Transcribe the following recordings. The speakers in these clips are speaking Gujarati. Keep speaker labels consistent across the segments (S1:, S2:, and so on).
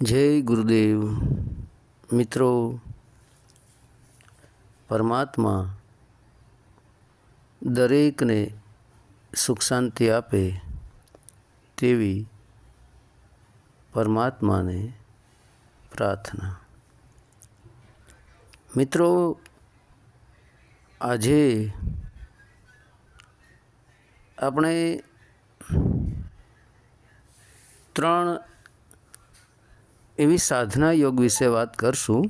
S1: જય ગુરુદેવ. મિત્રો, પરમાત્મા દરેકને સુખ શાંતિ આપે તેવી પરમાત્માને પ્રાર્થના. મિત્રો, આજે આપણે ત્રણ એવી સાધના યોગ વિશે વાત કરશું.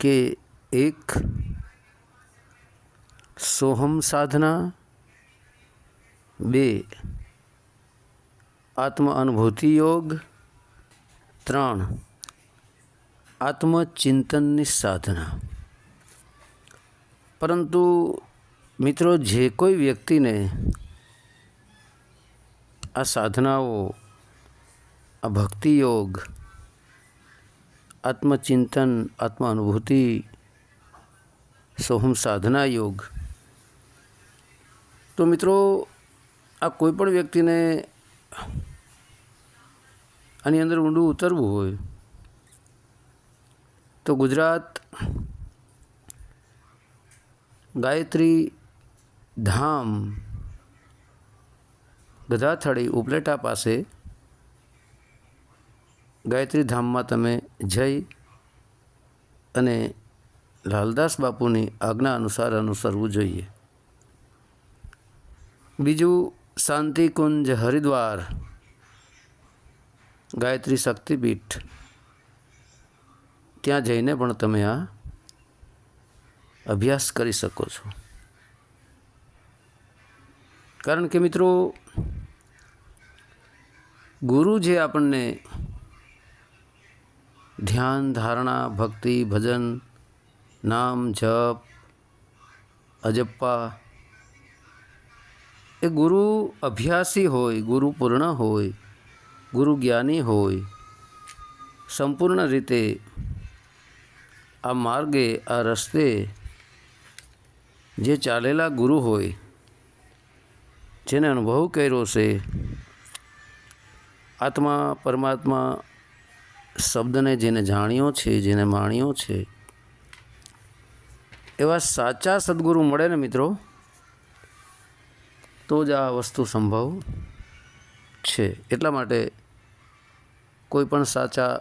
S1: કે એક સોહમ સાધના, બે આત્મ અનુભૂતિ યોગ, ત્રણ આત્મચિંતનની સાધના. પરંતુ મિત્રો, જે કોઈ વ્યક્તિને આ સાધનાઓ આ ભક્તિ યોગ આત્મચિંતન આત્મ અનુભૂતિ સોહમ સાધના યોગ તો મિત્રો આ કોઈ પણ વ્યક્તિને આની અંદર ઊંડું ઉતરવું હોય તો ગુજરાત ગાયત્રી ધામ ગધાથળી ઉપલેટા પાસે ગાયત્રી ધામમાં તમે જઈ અને લાલદાસ બાપુની આજ્ઞા અનુસાર અનુસરવું જોઈએ. બીજું, શાંતિકુંજ હરિદ્વાર. ગાયત્રી શક્તિપીઠ. ત્યાં જઈને પણ તમે આ અભ્યાસ કરી શકો છો. કારણ કે મિત્રો ગુરુ જે આપણને ધ્યાન, ધારણા, ભક્તિ, ભજન, નામ, જપ, અજપ્પા, એ ગુરુ અભ્યાસી હોય, ગુરુ પૂર્ણ હોય, ગુરુ જ્ઞાની હોય, સંપૂર્ણ રીતે આ માર્ગે, આ રસ્તે જે ચાલેલા ગુરુ હોય, જેને અનુભવ કર્યો છે આત્મા, પરમાત્મા શબ્દને જેને જાણ્યો છે, જેને માણ્યો છે, એવા સાચા સદગુરુ મળે ને મિત્રો, તો જ આ વસ્તુ સંભવ છે. એટલા માટે કોઈ પણ સાચા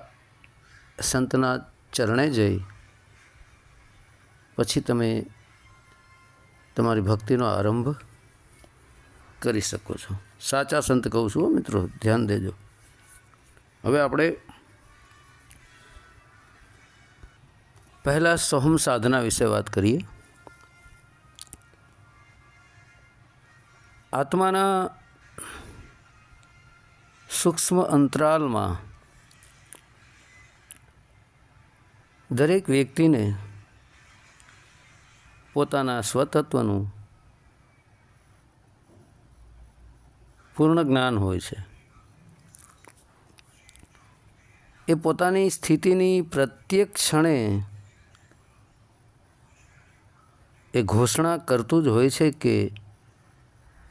S1: સંતના ચરણે જઈ, પછી તમે તમારી ભક્તિનો આરંભ કરી શકો છો. સાચા સંત કહું છું મિત્રો, ધ્યાન દેજો. હવે આપણે પહેલાં સોહમ સાધના વિશે વાત કરીએ. આત્માના સૂક્ષ્મ અંતરાલમાં દરેક વ્યક્તિને પોતાના સ્વતત્વનું પૂર્ણ જ્ઞાન હોય છે. એ પોતાની સ્થિતિની પ્રત્યેક ક્ષણે એ ઘોષણા કરતું જ હોય છે કે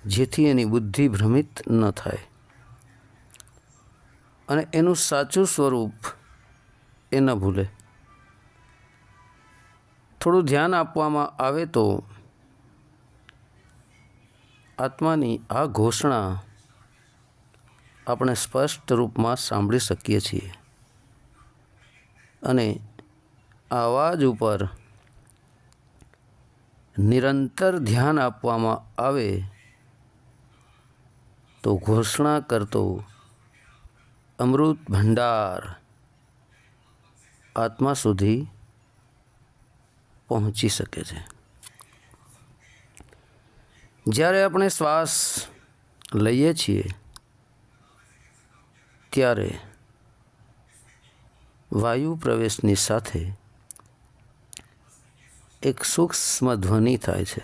S1: જેથી એની બુદ્ધિ ભ્રમિત ન થાય. અને એનું સાચું સ્વરૂપ એ ન ભૂલે. થોડું ધ્યાન આપવામાં આવે તો આત્માની આ ઘોષણા આપણે સ્પષ્ટ રૂપમાં સાંભળી શકીએ છીએ. અને અવાજ ઉપર નિરંતર ધ્યાન આપવામાં આવે તો ઘોષણા કરતો અમૃત ભંડાર આત્મા સુધી પહોંચી શકે છે. જ્યારે આપણે શ્વાસ લઈએ છીએ, ત્યારે વાયુ પ્રવેશની સાથે એક સૂક્ષ્મ ધ્વનિ થાય છે,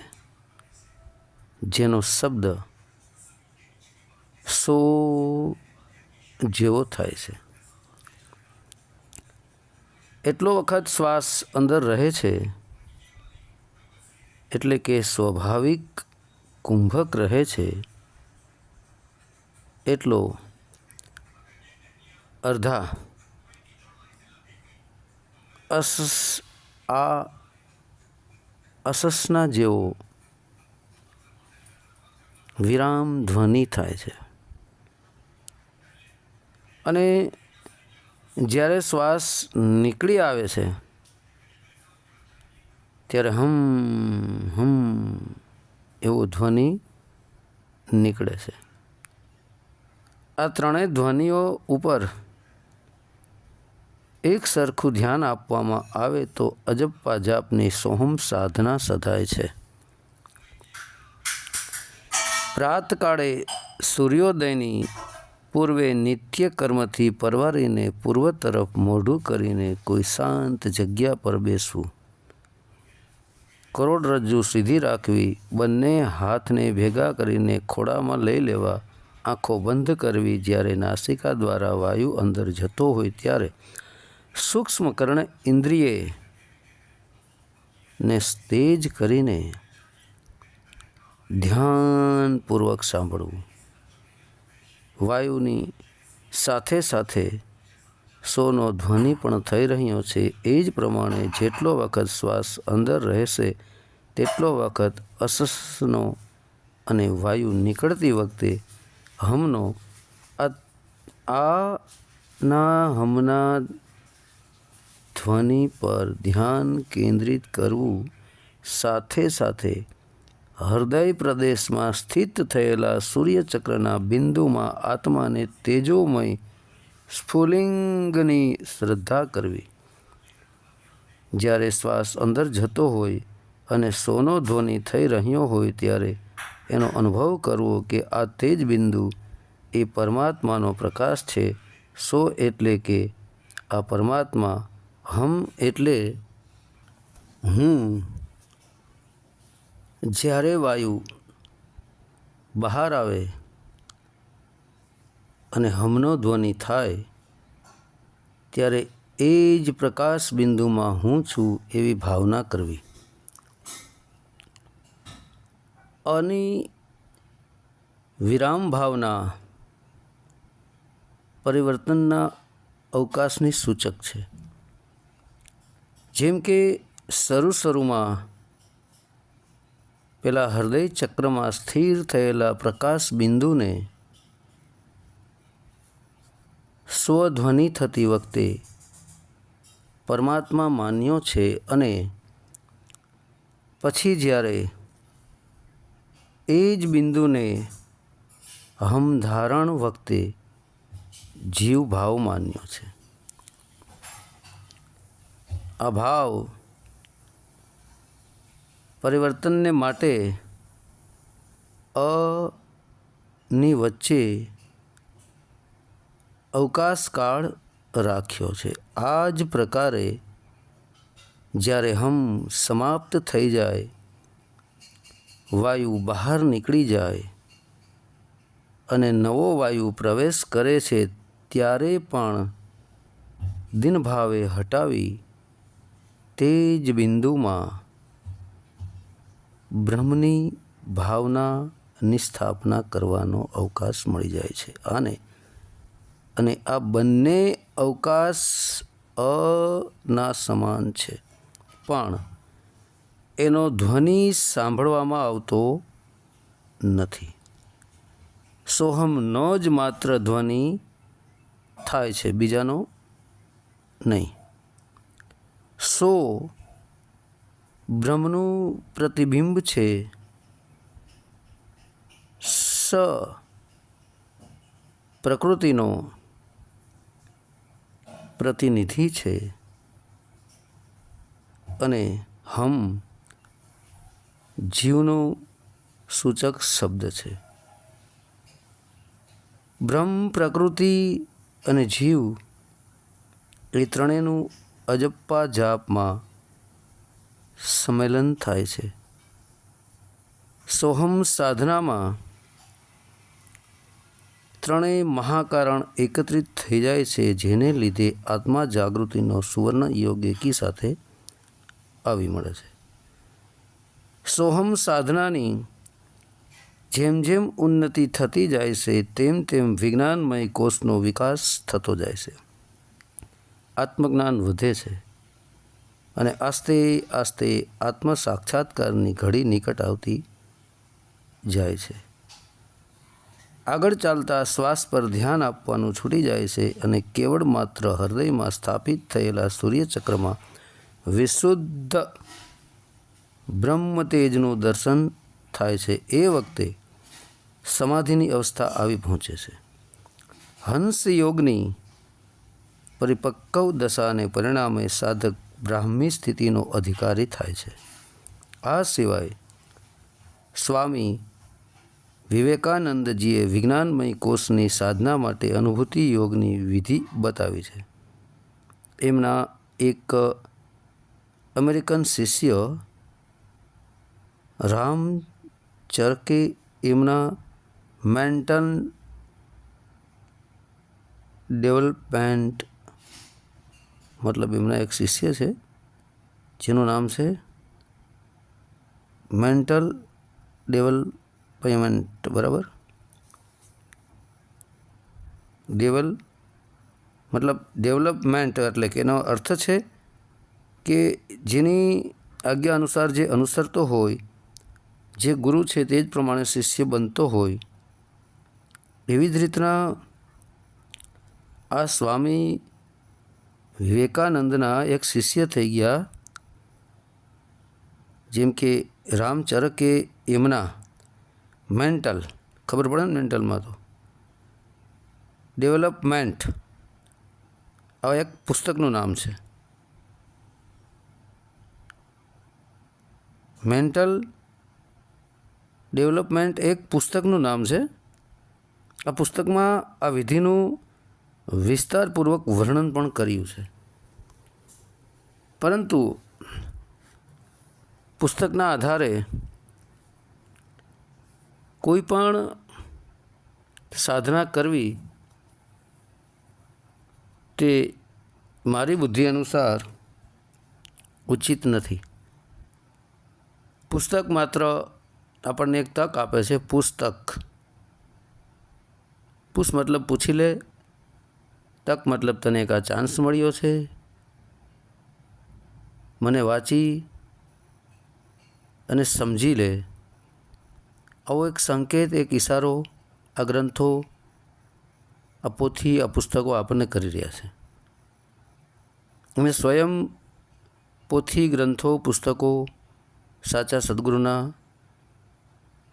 S1: જેનો શબ્દ સો જેવો થાય છે. એટલો વખત શ્વાસ અંદર રહે છે, એટલે કે સ્વાભાવિક કુંભક રહે છે, એટલો અર્ધા અસ આ અસસના જેવો વિરામ ધ્વનિ થાય છે. અને જ્યારે શ્વાસ નીકળી આવે છે, ત્યારે હમ હમ એવો ધ્વનિ નીકળે છે. આ ત્રણેય ધ્વનિઓ ઉપર એક સરખું ધ્યાન આપવામાં આવે તો અજપ્પા જાપની સોહમ સાધના સધાય છે. પ્રાતકાળે સૂર્યોદયની પૂર્વે નિત્ય કર્મથી પરવારીને પૂર્વ તરફ મોઢું કરીને કોઈ શાંત જગ્યા પર બેસવું. કરોડરજ્જુ સીધી રાખવી, બંને હાથને ભેગા કરીને ખોળામાં લઈ લેવા, આંખો બંધ કરવી જ્યારે નાસિકા દ્વારા વાયુ અંદર જતો હોય ત્યારે સૂક્ષ્મ કર્ણ ઇન્દ્રિયે ને સ્તેજ કરીને ધ્યાનપૂર્વક સાંભળવું. વાયુની સાથે સાથે સોનો ધ્વનિ પણ થઈ રહ્યો છે. એ જ પ્રમાણે જેટલો વખત શ્વાસ અંદર રહેશે, તેટલો વખત અસસનો અને વાયુ નીકળતી વખતે હમનો આ ના હમના ધ્વનિ પર ધ્યાન કેન્દ્રિત કરવું સાથે સાથે હૃદય પ્રદેશમાં સ્થિત થયેલા સૂર્યચક્રના બિંદુમાં આત્માને તેજોમય સ્ફુલિંગની શ્રદ્ધા કરવી. જ્યારે શ્વાસ અંદર જતો હોય અને સોનો ધ્વનિ થઈ રહ્યો હોય ત્યારે એનો અનુભવ કરવો કે આ તેજ બિંદુ એ પરમાત્માનો પ્રકાશ છે, સો એટલે કે આ પરમાત્મા હમ એટલે હું જ્યારે વાયુ બહાર આવે અને હમનો ધ્વનિ થાય, ત્યારે એ જ પ્રકાશ બિંદુમાં હું છું એવી ભાવના કરવી. અને વિરામ ભાવના પરિવર્તનના અવકાશની સૂચક છે. જેમ કે શરૂ શરૂમાં પેલા હૃદય ચક્રમાં સ્થિર થયેલા પ્રકાશ બિંદુને સ્વધ્વનિ થતી વખતે પરમાત્મા માન્યો છે અને પછી જ્યારે એ જ બિંદુને હમધારણ વખતે જીવ ભાવ માન્યો છે. આ ભાવ પરિવર્તનને માટે અ ની વચ્ચે અવકાશકાળ રાખ્યો છે. આ જ પ્રકારે જ્યારે હમ સમાપ્ત થઈ જાય, વાયુ બહાર નીકળી જાય અને નવો વાયુ પ્રવેશ કરે છે, ત્યારે પણ દિનભાવે હટાવી તે જ બિંદુમાં બ્રહ્મની ભાવનાની સ્થાપના કરવાનો અવકાશ મળી જાય છે. અને અને આ બંને અવકાશ અના સમાન છે. પણ એનો ધ્વનિ સાંભળવામાં આવતો નથી. સોહમનો જ માત્ર ધ્વનિ થાય છે, બીજાનો નહીં. સો બ્રહ્મનું પ્રતિબિંબ છે. સ પ્રકૃતિનો પ્રતિનિધિ છે. અને હમ જીવનો સૂચક શબ્દ છે. બ્રહ્મ, પ્રકૃતિ અને જીવ એ ત્રણેયનું અજપ્પા જાપમાં સંમેલન થાય છે. સોહમ સાધનામાં ત્રણેય મહાકારણ એકત્રિત થઈ જાય છે, જેને લીધે આત્મા જાગૃતિનો સુવર્ણ યોગ એકી સાથે આવી મળે છે. સોહમ સાધનાની જેમ જેમ ઉન્નતિ થતી જાય છે, તેમ તેમ વિજ્ઞાનમય કોષનો વિકાસ થતો જાય છે. આત્મજ્ઞાન વધે છે. અને આસ્તે આસ્તે આત્મ સાક્ષાત્કારની ઘડી નિકટ આવતી જાય છે. આગળ ચાલતા શ્વાસ પર ધ્યાન આપવાનું છૂટી જાય છે અને કેવળ માત્ર હૃદયમાં સ્થાપિત થયેલા સૂર્યચક્રમાં વિશુદ્ધ બ્રહ્મતેજનું દર્શન થાય છે. એ વખતે સમાધિની અવસ્થા આવી પહોંચે છે. હંસ યોગની પરિપક્વ દશાને પરિણામે સાધક બ્રાહ્મી સ્થિતિનો અધિકારી થાય છે. આ સિવાય સ્વામી વિવેકાનંદજીએ વિજ્ઞાનમય કોષની સાધના માટે અનુભૂતિ યોગની વિધિ બતાવી છે. એમના એક અમેરિકન શિષ્ય રામ ચરકે એમના મેન્ટલ ડેવલપમેન્ટ મતલબ એમના એક શિષ્ય છે, જેનું નામ છે મેન્ટલ ડેવલપમેન્ટ, બરાબર? ડેવલ, મતલબ ડેવલપમેન્ટ એટલે કે એનો અર્થ છે કે જેની આજ્ઞા અનુસાર જે અનુસરતો હોય, જે ગુરુ છે તે જ પ્રમાણે શિષ્ય બનતો હોય, એવી જ રીતના આ સ્વામી વિવેકાનંદના એક શિષ્ય થઈ ગયા, જેમ કે રામચરકે એમના મેન્ટલ, ખબર પડે ને મેન્ટલમાં તો? ડેવલપમેન્ટ. આ એક પુસ્તકનું નામ છે. મેન્ટલ ડેવલપમેન્ટ એક પુસ્તકનું નામ છે. આ પુસ્તકમાં આ વિધિનું વિસ્તારપૂર્વક વર્ણન પણ કર્યું છે. પરંતુ પુસ્તકના આધારે કોઈ પણ સાધના કરવી તે મારી બુદ્ધિ અનુસાર ઉચિત નથી. પુસ્તક માત્ર આપણને એક તક આપે છે, પુસ્તક. પુષ મતલબ પૂછી લે તક મતલબ તને એક આ ચાન્સ મળ્યો છે? મને વાંચી અને સમજી લે. આવો એક સંકેત, એક ઈશારો, આ ગ્રંથો, આ પોથી, આ પુસ્તકો આપણને કરી રહ્યા છે. અમે સ્વયં પોથી, ગ્રંથો, પુસ્તકો, સાચા સદગુરુના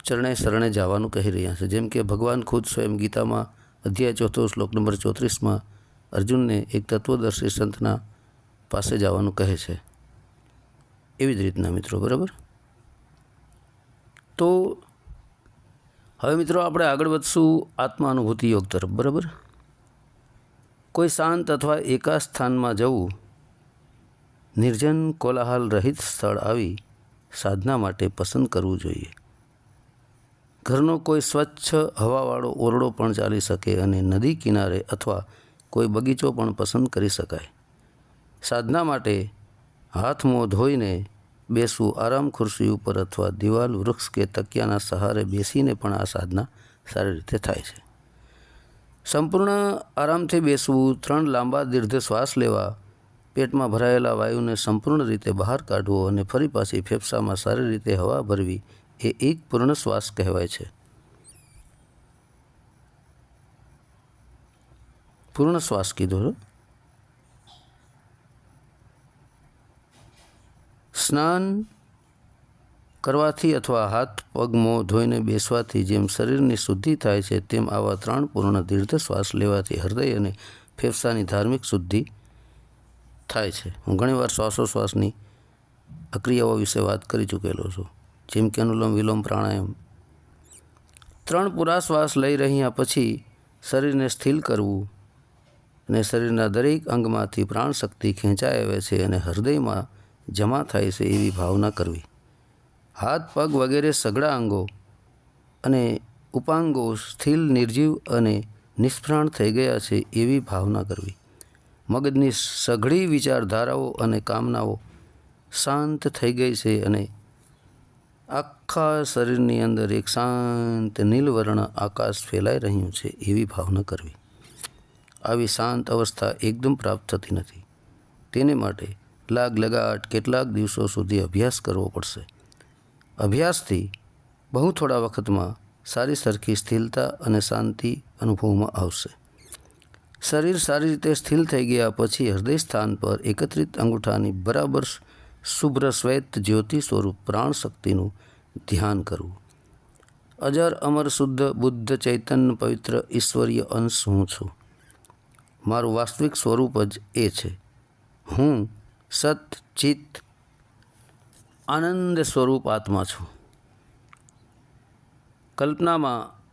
S1: ચરણે, શરણે જવાનું કહી રહ્યા છે. જેમ કે ભગવાન ખુદ સ્વયં ગીતામાં અધ્યાય ચોથો શ્લોક નંબર ચોત્રીસમાં અર્જુનને એક તત્વદર્શી સંતના પાસે જવાનું કહે છે. એવી જ રીતના મિત્રો, બરાબર? તો હવે મિત્રો આપણે આગળ વધશું આત્માનુભૂતિ યોગ તરફ, બરાબર? કોઈ શાંત અથવા એકા સ્થાનમાં જવું નિર્જન કોલાહલ રહિત સ્થળ આવી સાધના માટે પસંદ કરવું જોઈએ. ઘરનો કોઈ સ્વચ્છ હવાવાળો ઓરડો પણ ચાલી શકે અને નદી કિનારે અથવા કોઈ બગીચો પણ પસંદ કરી શકાય. સાધના માટે હાથ મોં ધોઈને બેસવું આરામ ખુરશી ઉપર અથવા દિવાલ, વૃક્ષ કે તકિયાના સહારે બેસીને પણ આ સાધના સારી રીતે થાય છે. સંપૂર્ણ આરામથી બેસવું, ત્રણ લાંબા દીર્ઘ શ્વાસ લેવા, પેટમાં ભરાયેલા વાયુને સંપૂર્ણ રીતે બહાર કાઢવો અને ફરી પાછી ફેફસામાં સારી રીતે હવા ભરવી એ એક પૂર્ણ શ્વાસ કહેવાય છે. પૂર્ણ શ્વાસ કીધો સ્નાન કરવાથી અથવા હાથ, પગ, મોં ધોઈને બેસવાથી જેમ શરીરની શુદ્ધિ થાય છે, તેમ આવા ત્રણ પૂર્ણ દીર્ઘ શ્વાસ લેવાથી હૃદય અને ફેફસાની ધાર્મિક શુદ્ધિ થાય છે. હું ઘણીવાર શ્વાસોશ્વાસની અક્રિયાઓ વિશે વાત કરી ચૂકેલો છું, જેમ કે અનુલોમ વિલોમ પ્રાણાયામ. ત્રણ પૂરા શ્વાસ લઈ રહ્યા પછી શરીરને સ્થિર કરવું અને શરીરના દરેક અંગમાંથી પ્રાણશક્તિ ખેંચાઈ આવે છે અને હૃદયમાં જમા થાય છે એવી ભાવના કરવી. હાથ, પગ વગેરે સઘળા અંગો અને ઉપાંગો સ્થિર, નિર્જીવ અને નિષ્પ્રાણ થઈ ગયા છે એવી ભાવના કરવી. મગજની સઘળી વિચારધારાઓ અને કામનાઓ શાંત થઈ ગઈ છે અને આખા શરીરની અંદર એક શાંત, નીલવર્ણ આકાશ ફેલાઈ રહ્યું છે એવી ભાવના કરવી. આવી શાંત અવસ્થા એકદમ પ્રાપ્ત થતી નથી. તેને માટે લાગ લગાટ કેટલાક દિવસો સુધી અભ્યાસ કરવો પડશે. અભ્યાસથી બહુ થોડા વખતમાં સારી સરખી સ્થિરતા અને શાંતિ અનુભવમાં આવશે. શરીર સારી રીતે સ્થિર થઈ ગયા પછી હૃદય સ્થાન પર એકત્રિત અંગૂઠાની બરાબર શુભ્ર શ્વેત જ્યોતિ સ્વરૂપ પ્રાણ શક્તિનું ધ્યાન કરવું. અજર અમર શુદ્ધ બુદ્ધ ચૈતન્ય પવિત્ર ઈશ્વરીય અંશ હું છું. મારું વાસ્તવિક સ્વરૂપ જ એ છે. હું સત, ચિત્ત, આનંદ સ્વરૂપ આત્મા છું. કલ્પનામાં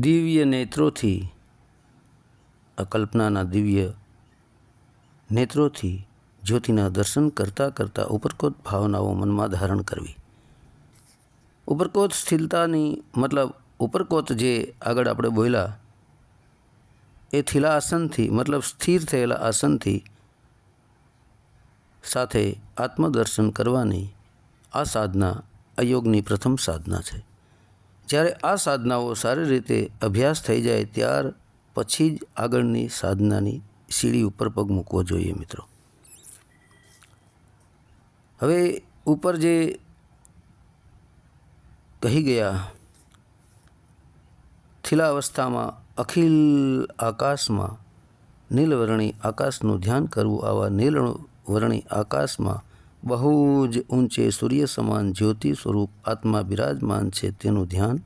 S1: દિવ્ય નેત્રોથી, આ કલ્પનાના દિવ્ય નેત્રોથી જ્યોતિના દર્શન કરતાં કરતાં ઉપરકોત ભાવનાઓ મનમાં ધારણ કરવી. ઉપરકોત સ્થિરતાની મતલબ ઉપરકોત જે આગળ આપણે બોલ્યા એ થીલા આસનથી, મતલબ સ્થિર થયેલા આસનથી સાથે આત્મદર્શન કરવાની આ સાધના અયોગની પ્રથમ સાધના છે. જ્યારે આ સાધનાઓ સારી રીતે અભ્યાસ થઈ જાય, ત્યાર પછી જ આગળની સાધનાની સીડી ઉપર પગ મૂકવો જોઈએ મિત્રો. હવે ઉપર જે કહી ગયા, થીલા અવસ્થામાં અખિલ આકાશમાં નીલવર્ણી આકાશનું ધ્યાન કરવું આવા નીલવર્ણી આકાશમાં બહુ જ ઊંચે સૂર્ય સમાન જ્યોતિ સ્વરૂપ આત્મા બિરાજમાન છે તેનું ધ્યાન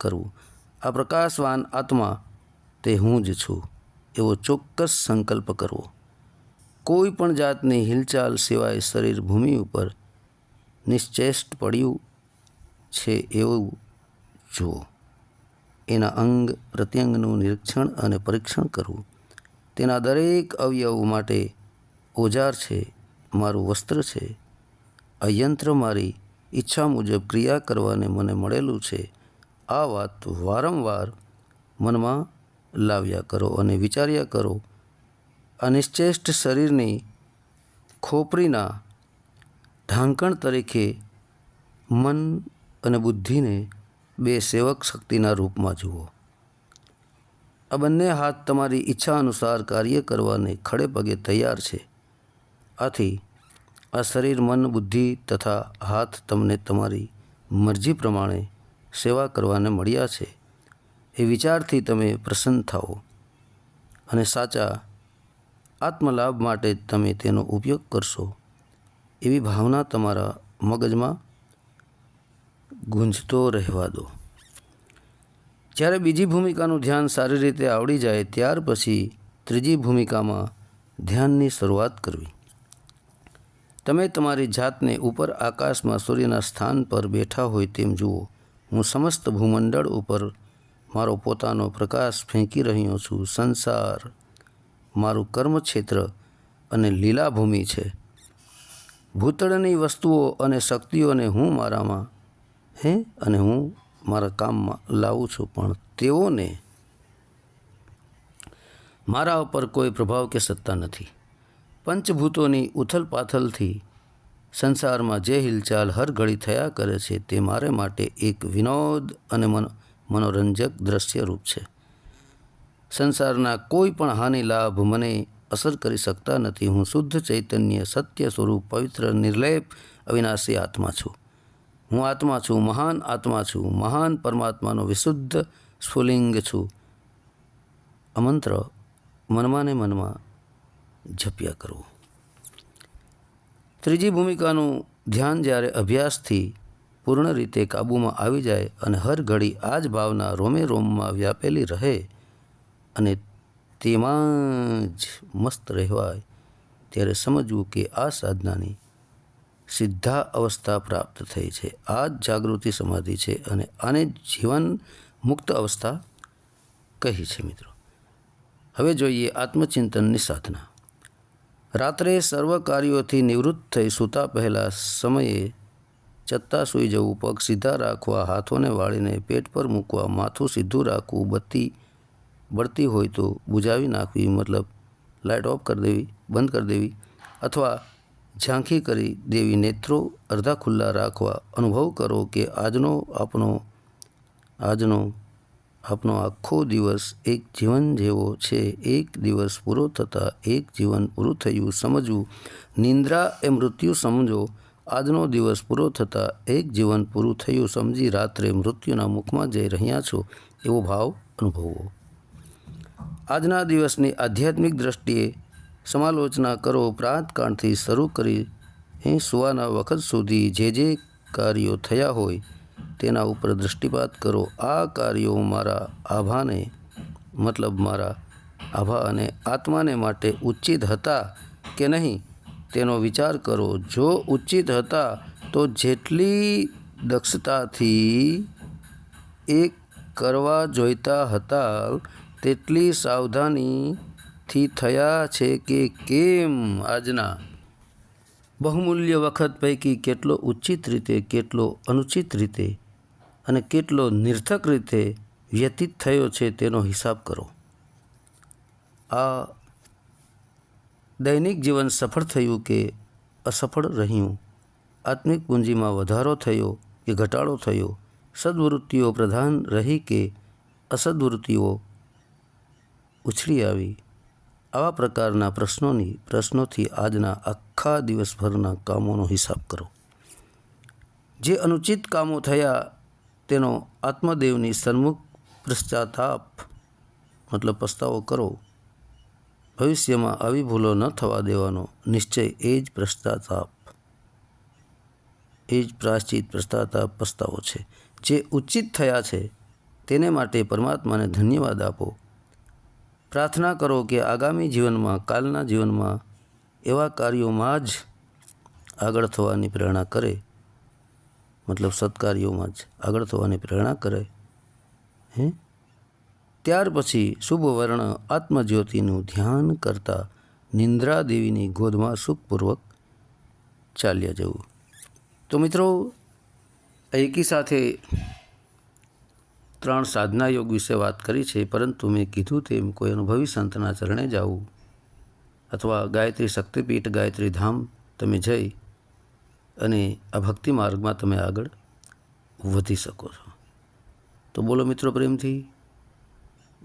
S1: કરવું. આ પ્રકાશવાન આત્મા તે હું જ છું, એવો ચોક્કસ સંકલ્પ કરવો. કોઈ પણ જાતની હિલચાલ સિવાય શરીર ભૂમિ ઉપર નિશ્ચેષ્ટ પડ્યું છે એવું જુઓ. એના અંગ પ્રત્યંગનું નિરીક્ષણ અને પરીક્ષણ કરવું. તેના દરેક અવયવ માટે ઓજાર છે, મારું વસ્ત્ર છે. આ યંત્ર મારી ઈચ્છા મુજબ ક્રિયા કરવાને મને મળેલું છે. આ વાત વારંવાર મનમાં લાવ્યા કરો અને વિચાર્યા કરો. આ નિશ્ચેષ્ટ શરીરની ખોપરીના ઢાંકણ તરીકે મન અને બુદ્ધિને બે સેવક શક્તિના રૂપમાં જુઓ. આ બંને હાથ તમારી ઈચ્છા અનુસાર કાર્ય કરવાને ખડે પગે તૈયાર છે. આથી આ શરીર, મન, બુદ્ધિ તથા હાથ તમને તમારી મરજી પ્રમાણે સેવા કરવાને મળ્યા છે. એ વિચારથી તમે પ્રસન્ન થાઓ અને સાચા આત્મલાભ માટે તમે તેનો ઉપયોગ કરશો. એવી ભાવના તમારા મગજમાં ગુંજતો રહેવા દો. જ્યારે બીજી ભૂમિકાનું ધ્યાન સારી રીતે આવડી જાય, ત્યાર પછી ત્રીજી ભૂમિકામાં ધ્યાનની શરૂઆત કરવી. તમે તમારી જાતને ઉપર આકાશમાં સૂર્યના સ્થાન પર બેઠા હોય તેમ જુઓ. હું સમસ્ત ભૂમંડળ ઉપર મારો પોતાનો પ્રકાશ ફેંકી રહ્યો છું. સંસાર મારું કર્મક્ષેત્ર અને લીલાભૂમિ છે. ભૂતળની વસ્તુઓ અને શક્તિઓને હું મારામાં હે? અને હું મારા કામમાં લાવું છું, પણ તેઓને મારા ઉપર કોઈ પ્રભાવ કે સત્તા નથી. પંચભૂતોની ઉથલપાથલથી સંસારમાં જે હિલચાલ હર ઘડી થયા કરે છે, તે મારે માટે એક વિનોદ અને મન, મનોરંજક દ્રશ્ય છે. સંસારના કોઈ પણ હાનિ, લાભ મને અસર કરી શકતા નથી. હું શુદ્ધ ચૈતન્ય, સત્ય સ્વરૂપ, પવિત્ર, નિર્લેપ, અવિનાશી આત્મા છું. હું આત્મા છું, મહાન આત્મા છું, મહાન પરમાત્માનો વિશુદ્ધ સ્ફુલિંગ છું. અમંત્ર મનમાં ને મનમાં જપ્યા કરવું. ત્રીજી ભૂમિકાનું ધ્યાન જ્યારે અભ્યાસથી પૂર્ણ રીતે કાબૂમાં આવી જાય અને હર ઘડી આ જ ભાવના રોમે રોમમાં વ્યાપેલી રહે અને તેમાં જ મસ્ત રહેવાય, ત્યારે સમજવું કે આ સાધનાની સિદ્ધા અવસ્થા પ્રાપ્ત થઈ છે. આ જ જાગૃતિ સમાધિ છે અને આને જીવન મુક્ત અવસ્થા કહી છે મિત્રો. હવે જોઈએ આત્મચિંતનની સાધના. રાત્રે સર્વ કાર્યોથી નિવૃત્ત થઈ સૂતા પહેલાં સમયે ચત્તા સૂઈ જવું, પગ સીધા રાખવા, હાથોને વાળીને પેટ પર મૂકવા, માથું સીધું રાખવું, બત્તી બળતી હોય તો બુજાવી નાખવી, મતલબ લાઇટ ઓફ કરી દેવી, બંધ કરી દેવી, અથવા ઝાંખી કરી દેવી નેત્રો અડધા ખુલ્લા રાખવા અનુભવ કરો કે આજનો આપણો આજનો આપનો આખો દિવસ એક જીવન જેવો છે. એક દિવસ પૂરો થતાં એક જીવન પૂરું થયું. સમજવું. નિંદ્રા એ મૃત્યુ સમજો. આજનો દિવસ પૂરો થતાં એક જીવન પૂરું થયું. સમજી રાત્રે મૃત્યુના મુખમાં જઈ રહ્યા છો એવો ભાવ અનુભવો. આજના દિવસની આધ્યાત્મિક દ્રષ્ટિએ સમાલોચના કરો, પ્રાંતકાળથી શરૂ કરી સુવાના વખત સુધી જે જે કાર્યો થયા હોય તેના ઉપર દૃષ્ટિપાત કરો. આ કાર્યો મારા આભાને, મતલબ મારા આભા અને આત્માને માટે ઉચિત હતા કે નહીં તેનો વિચાર કરો. જો ઉચિત હતા તો જેટલી દક્ષતાથી એ કરવા જોઈતા હતા, તેટલી સાવધાનીથી થયા છે કે કેમ આજના? બહુમૂલ્ય વખત પૈકી કેટલો ઉચિત રીતે, કેટલો અનુચિત રીતે અને કેટલો નિર્થક રીતે વ્યતીત થયો છે તેનો હિસાબ કરો. આ દૈનિક જીવન સફળ થયું કે અસફળ રહ્યું? આત્મિક પૂંજીમાં વધારો થયો કે ઘટાડો થયો? સદવૃત્તિઓ પ્રધાન રહી કે અસદવૃત્તિઓ ઉછળી આવી? આવા પ્રકારના પ્રશ્નોની, પ્રશ્નોથી આજના આખા દિવસભરના કામોનો હિસાબ કરો. જે અનુચિત કામો થયા, તેનો આત્મદેવની સન્મુખ પશ્ચાતાપ, મતલબ પસ્તાવો કરો. ભવિષ્યમાં આવી ભૂલો ન થવા દેવાનો નિશ્ચય એ જ પશ્ચાતાપ, એ જ પ્રાશ્ચિત પશ્ચાતાપ પસ્તાવો છે. જે ઉચિત થયા છે, તેને માટે પરમાત્માને ધન્યવાદ આપો. પ્રાર્થના કરો કે આગામી જીવનમાં, કાલના જીવનમાં એવા કાર્યોમાં જ આગળ થવાની પ્રેરણા કરે. મતલબ સત્કાર્યોમાં જ આગળ થવાની પ્રેરણા કરે. હે? ત્યાર પછી શુભ વર્ણ આત્મજ્યોતિનું ધ્યાન કરતા નિંદ્રા દેવીની ગોદમાં સુખપૂર્વક ચાલ્યા જવું. તો મિત્રો, એકી સાથે ત્રણ સાધના યોગ વિશે વાત કરી છે, પરંતુ મેં કીધું તેમ કોઈ અનુભવી સંતના ચરણે જાઉં. અથવા ગાયત્રી શક્તિપીઠ, ગાયત્રી ધામ, તમે જઈ અને આ ભક્તિ માર્ગમાં તમે આગળ વધી શકો છો. તો બોલો મિત્રો પ્રેમથી,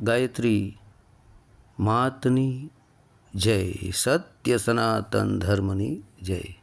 S1: ગાયત્રી માતની જય, સત્ય સનાતન ધર્મની જય.